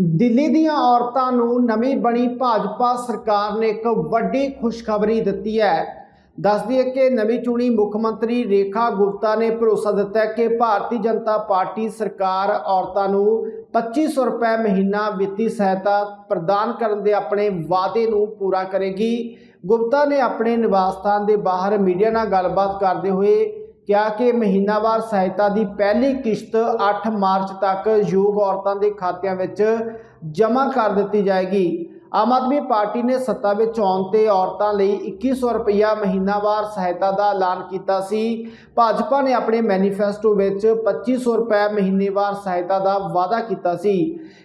ਦਿੱਲੀ ਦੀਆਂ ਔਰਤਾਂ ਨੂੰ ਨਵੀਂ ਬਣੀ ਭਾਜਪਾ ਸਰਕਾਰ ਨੇ ਇੱਕ ਵੱਡੀ ਖੁਸ਼ਖਬਰੀ ਦਿੱਤੀ ਹੈ। ਦੱਸਦੀ ਹੈ ਕਿ ਨਵੀਂ ਚੁਣੀ ਮੁੱਖ ਮੰਤਰੀ ਰੇਖਾ ਗੁਪਤਾ ਨੇ ਭਰੋਸਾ ਦਿੱਤਾ ਕਿ ਭਾਰਤੀ ਜਨਤਾ ਪਾਰਟੀ ਸਰਕਾਰ ਔਰਤਾਂ ਨੂੰ 2500 ਰੁਪਏ ਮਹੀਨਾ ਵਿੱਤੀ ਸਹਾਇਤਾ ਪ੍ਰਦਾਨ ਕਰਨ ਦੇ ਆਪਣੇ ਵਾਅਦੇ ਨੂੰ ਪੂਰਾ ਕਰੇਗੀ। ਗੁਪਤਾ ਨੇ ਆਪਣੇ ਨਿਵਾਸ ਸਥਾਨ ਦੇ ਬਾਹਰ ਮੀਡੀਆ ਨਾਲ ਗੱਲਬਾਤ ਕਰਦੇ ਹੋਏ ਕਿਹਾ ਕਿ ਮਹੀਨਾਵਾਰ ਸਹਾਇਤਾ ਦੀ ਪਹਿਲੀ ਕਿਸ਼ਤ 8 ਮਾਰਚ ਤੱਕ ਯੋਗ ਔਰਤਾਂ ਦੇ ਖਾਤਿਆਂ ਵਿੱਚ ਜਮ੍ਹਾਂ ਕਰ ਦਿੱਤੀ ਜਾਏਗੀ। ਆਮ ਆਦਮੀ ਪਾਰਟੀ ਨੇ ਸੱਤਾ ਵਿੱਚ ਆਉਣ ਤੇ ਔਰਤਾਂ ਲਈ 2100 ਰੁਪਇਆ ਮਹੀਨਾਵਾਰ ਸਹਾਇਤਾ ਦਾ ਐਲਾਨ ਕੀਤਾ ਸੀ। ਭਾਜਪਾ ਨੇ ਆਪਣੇ ਮੈਨੀਫੈਸਟੋ ਵਿੱਚ 2500 ਰੁਪਏ ਮਹੀਨੇਵਾਰ ਸਹਾਇਤਾ ਦਾ ਵਾਅਦਾ ਕੀਤਾ ਸੀ।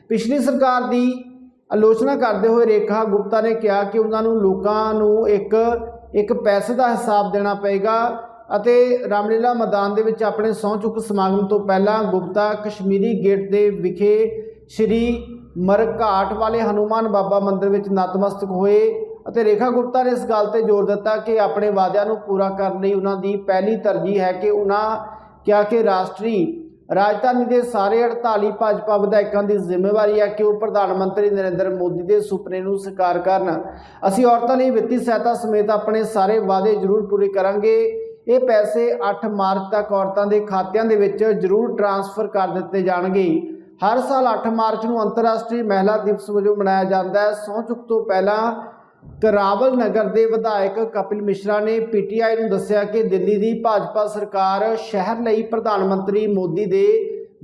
ਪਿਛਲੀ ਸਰਕਾਰ ਦੀ ਆਲੋਚਨਾ ਕਰਦੇ ਹੋਏ ਰੇਖਾ ਗੁਪਤਾ ਨੇ ਕਿਹਾ ਕਿ ਉਹਨਾਂ ਨੂੰ ਲੋਕਾਂ ਨੂੰ ਇੱਕ ਇੱਕ ਪੈਸੇ ਦਾ ਹਿਸਾਬ ਦੇਣਾ ਪਏਗਾ। ਅਤੇ ਰਾਮਲੀਲਾ ਮੈਦਾਨ ਦੇ ਵਿੱਚ ਆਪਣੇ ਸਹੁੰ ਚੁੱਕ ਸਮਾਗਮ ਤੋਂ ਪਹਿਲਾਂ ਗੁਪਤਾ ਕਸ਼ਮੀਰੀ ਗੇਟ ਦੇ ਵਿਖੇ ਸ਼੍ਰੀ ਮਰਘਾਟ ਵਾਲੇ ਹਨੂਮਾਨ ਬਾਬਾ ਮੰਦਿਰ ਵਿੱਚ ਨਤਮਸਤਕ ਹੋਏ ਅਤੇ ਰੇਖਾ ਗੁਪਤਾ ਨੇ ਇਸ ਗੱਲ ਤੇ ਜ਼ੋਰ ਦਿੱਤਾ ਕਿ ਆਪਣੇ ਵਾਅਦਿਆਂ ਨੂੰ ਪੂਰਾ ਕਰਨ ਲਈ ਉਹਨਾਂ ਦੀ ਪਹਿਲੀ ਤਰਜੀਹ ਹੈ ਕਿ ਉਹਨਾਂ ਕਿਹਾ ਕਿ ਰਾਸ਼ਟਰੀ ਰਾਜਧਾਨੀ ਦੇ ਸਾਰੇ 48 ਭਾਜਪਾ ਵਿਧਾਇਕਾਂ ਦੀ ਜ਼ਿੰਮੇਵਾਰੀ ਹੈ ਕਿ ਉਹ ਪ੍ਰਧਾਨ ਮੰਤਰੀ ਨਰਿੰਦਰ ਮੋਦੀ ਦੇ ਸੁਪਨੇ ਨੂੰ ਸਾਕਾਰ ਕਰਨ। ਅਸੀਂ ਔਰਤਾਂ ਲਈ ਵਿੱਤੀ ਸਹਾਇਤਾ ਸਮੇਤ ਆਪਣੇ ਸਾਰੇ ਵਾਅਦੇ ਜ਼ਰੂਰ ਪੂਰੇ ਕਰਾਂਗੇ। ਇਹ ਪੈਸੇ 8 ਮਾਰਚ ਤੱਕ ਔਰਤਾਂ ਦੇ ਖਾਤਿਆਂ ਦੇ ਵਿੱਚ ਜ਼ਰੂਰ ਟਰਾਂਸਫਰ ਕਰ ਦਿੱਤੇ ਜਾਣਗੇ। ਹਰ ਸਾਲ 8 ਮਾਰਚ ਨੂੰ ਅੰਤਰਰਾਸ਼ਟਰੀ ਮਹਿਲਾ ਦਿਵਸ ਵਜੋਂ ਮਨਾਇਆ ਜਾਂਦਾ ਹੈ। ਸਹੁੰ ਚੁੱਕ ਤੋਂ ਪਹਿਲਾਂ ਕਰਾਵਲ ਨਗਰ ਦੇ ਵਿਧਾਇਕ ਕਪਿਲ ਮਿਸ਼ਰਾ ਨੇ ਪੀਟੀਆਈ ਨੂੰ ਦੱਸਿਆ ਕਿ ਦਿੱਲੀ ਦੀ ਭਾਜਪਾ ਸਰਕਾਰ ਸ਼ਹਿਰ ਲਈ ਪ੍ਰਧਾਨ ਮੰਤਰੀ ਮੋਦੀ ਦੇ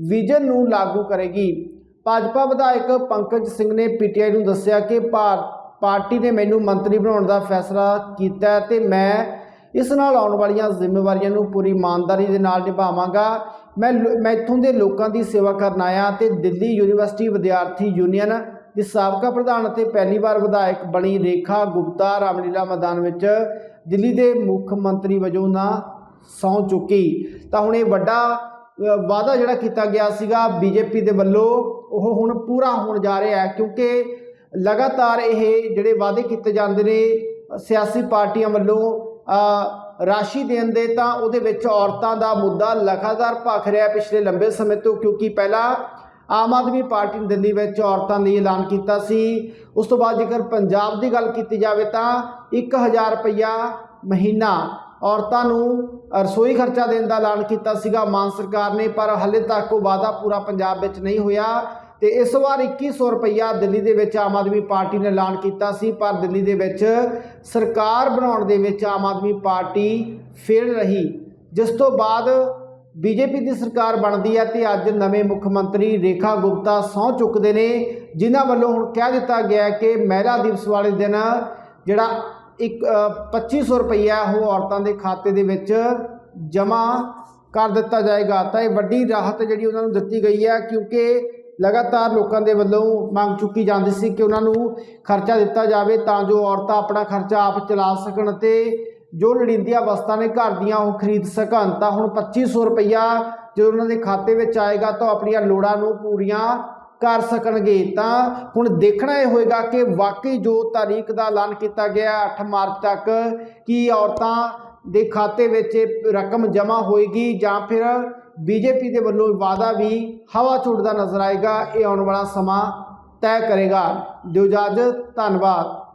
ਵਿਜ਼ਨ ਨੂੰ ਲਾਗੂ ਕਰੇਗੀ। ਭਾਜਪਾ ਵਿਧਾਇਕ ਪੰਕਜ ਸਿੰਘ ਨੇ ਪੀਟੀਆਈ ਨੂੰ ਦੱਸਿਆ ਕਿ ਭਾਰ- ਪਾਰਟੀ ਨੇ ਮੈਨੂੰ ਮੰਤਰੀ ਬਣਾਉਣ ਦਾ ਫੈਸਲਾ ਕੀਤਾ ਹੈ ਤੇ ਮੈਂ ਇਸ ਨਾਲ ਆਉਣ ਵਾਲੀਆਂ ਜ਼ਿੰਮੇਵਾਰੀਆਂ ਨੂੰ ਪੂਰੀ ਇਮਾਨਦਾਰੀ ਦੇ ਨਾਲ ਨਿਭਾਵਾਂਗਾ। ਮੈਂ ਲੋ- ਮੈਂ ਇੱਥੋਂ ਦੇ ਲੋਕਾਂ ਦੀ ਸੇਵਾ ਕਰਨ ਆਇਆ ਤੇ ਦਿੱਲੀ ਯੂਨੀਵਰਸਿਟੀ ਵਿਦਿਆਰਥੀ ਯੂਨੀਅਨ ਦੀ ਸਾਬਕਾ ਪ੍ਰਧਾਨ ਅਤੇ ਪਹਿਲੀ ਵਾਰ ਵਿਧਾਇਕ ਬਣੀ ਰੇਖਾ ਗੁਪਤਾ ਰਾਮਲੀਲਾ ਮੈਦਾਨ ਵਿੱਚ ਦਿੱਲੀ ਦੇ ਮੁੱਖ ਮੰਤਰੀ ਵਜੋਂ ਨਾ ਸਹੁੰ ਚੁੱਕੀ। ਤਾਂ ਹੁਣ ਇਹ ਵੱਡਾ ਵਾਅਦਾ ਜਿਹੜਾ ਕੀਤਾ ਗਿਆ ਸੀਗਾ ਬੀਜੇਪੀ ਦੇ ਵੱਲੋਂ, ਉਹ ਹੁਣ ਪੂਰਾ ਹੋਣ ਜਾ ਰਿਹਾ ਹੈ ਕਿਉਂਕਿ ਲਗਾਤਾਰ ਇਹ ਜਿਹੜੇ ਵਾਅਦੇ ਕੀਤੇ ਜਾਂਦੇ ਨੇ ਸਿਆਸੀ ਪਾਰਟੀਆਂ ਵੱਲੋਂ ਰਾਸ਼ੀ ਦੇਣ ਦੇ ਤਾਂ ਉਹਦੇ ਵਿੱਚ ਔਰਤਾਂ ਦਾ ਮੁੱਦਾ ਲਗਾਤਾਰ ਭਖ ਰਿਹਾ ਪਿਛਲੇ ਲੰਬੇ ਸਮੇਂ ਤੋਂ, ਕਿਉਂਕਿ ਪਹਿਲਾਂ ਆਮ ਆਦਮੀ ਪਾਰਟੀ ਨੇ ਦਿੱਲੀ ਵਿੱਚ ਔਰਤਾਂ ਲਈ ਐਲਾਨ ਕੀਤਾ ਸੀ। ਉਸ ਤੋਂ ਬਾਅਦ ਜੇਕਰ ਪੰਜਾਬ ਦੀ ਗੱਲ ਕੀਤੀ ਜਾਵੇ ਤਾਂ 1000 ਰੁਪਇਆ ਮਹੀਨਾ ਔਰਤਾਂ ਨੂੰ ਰਸੋਈ ਖਰਚਾ ਦੇਣ ਦਾ ਐਲਾਨ ਕੀਤਾ ਸੀਗਾ ਮਾਨ ਸਰਕਾਰ ਨੇ, ਪਰ ਹਾਲੇ ਤੱਕ ਉਹ ਵਾਅਦਾ ਪੂਰਾ ਪੰਜਾਬ ਵਿੱਚ ਨਹੀਂ ਹੋਇਆ। ਤੇ ਇਸ ਵਾਰ 2100 ਰੁਪਇਆ ਦਿੱਲੀ ਦੇ ਵਿੱਚ ਆਮ ਆਦਮੀ ਪਾਰਟੀ ਨੇ ਐਲਾਨ ਕੀਤਾ ਸੀ ਪਰ ਦਿੱਲੀ ਦੇ ਵਿੱਚ ਸਰਕਾਰ ਬਣਾਉਣ ਦੇ ਵਿੱਚ ਆਮ ਆਦਮੀ ਪਾਰਟੀ ਫੇਲ ਰਹੀ ਜਿਸ ਤੋਂ ਬਾਅਦ ਬੀਜੇਪੀ ਦੀ ਸਰਕਾਰ ਬਣਦੀ ਹੈ ਤੇ ਅੱਜ ਨਵੇਂ ਮੁੱਖ ਮੰਤਰੀ ਰੇਖਾ ਗੁਪਤਾ ਸਹੁੰ ਚੁੱਕਦੇ ਨੇ ਜਿਨ੍ਹਾਂ ਵੱਲੋਂ ਹੁਣ ਕਹਿ ਦਿੱਤਾ ਗਿਆ ਕਿ ਮਹਿਲਾ ਦਿਵਸ ਵਾਲੇ ਦਿਨ ਜਿਹੜਾ ਇੱਕ ਅ, 2500 ਰੁਪਈਆ ਉਹ ਔਰਤਾਂ ਦੇ ਖਾਤੇ ਦੇ ਵਿੱਚ ਜਮ੍ਹਾਂ ਕਰ ਦਿੱਤਾ ਜਾਏਗਾ। ਤਾਂ ਇਹ ਵੱਡੀ ਰਾਹਤ ਜਿਹੜੀ ਉਹਨਾਂ ਨੂੰ ਦਿੱਤੀ ਗਈ ਹੈ ਕਿਉਂਕਿ ਲਗਾਤਾਰ ਲੋਕਾਂ ਦੇ ਵੱਲੋਂ ਮੰਗ ਚੁੱਕੀ ਜਾਂਦੀ ਸੀ ਕਿ ਉਹਨਾਂ ਨੂੰ ਖਰਚਾ ਦਿੱਤਾ ਜਾਵੇ ਤਾਂ ਜੋ ਔਰਤਾਂ ਆਪਣਾ ਖਰਚਾ ਆਪ ਚਲਾ ਸਕਣ ਤੇ ਜੋ ਲੋੜੀਂਦੀਆਂ ਵਸਤਾਂ ਨੇ ਘਰ ਦੀਆਂ ਉਹ ਖਰੀਦ ਸਕਣ, ਤਾਂ ਹੁਣ 2500 ਰੁਪਈਆ ਜਦੋਂ ਉਹਨਾਂ ਦੇ ਖਾਤੇ ਵਿੱਚ ਆਏਗਾ ਤਾਂ ਉਹ ਆਪਣੀਆਂ ਲੋੜਾਂ ਨੂੰ ਪੂਰੀਆਂ ਕਰ ਸਕਣਗੇ। ਤਾਂ ਹੁਣ ਦੇਖਣਾ ਇਹ ਹੋਏਗਾ ਕਿ ਵਾਕਈ ਜੋ ਤਾਰੀਖ ਦਾ ਐਲਾਨ ਕੀਤਾ ਗਿਆ 8 ਮਾਰਚ ਤੱਕ ਕੀ ਔਰਤਾਂ ਦੇ ਖਾਤੇ ਵਿੱਚ ਰਕਮ ਜਮ੍ਹਾਂ ਹੋਏਗੀ ਜਾਂ ਫਿਰ ਬੀਜੇਪੀ ਦੇ ਵੱਲੋਂ ਵਾਅਦਾ ਵੀ ਹਵਾ ਛੁੱਟਦਾ ਨਜ਼ਰ ਆਏਗਾ। ਇਹ ਆਉਣ ਵਾਲਾ ਸਮਾਂ ਤੈਅ ਕਰੇਗਾ। ਦਿਓ ਇਜਾਜ਼ਤ, ਧੰਨਵਾਦ।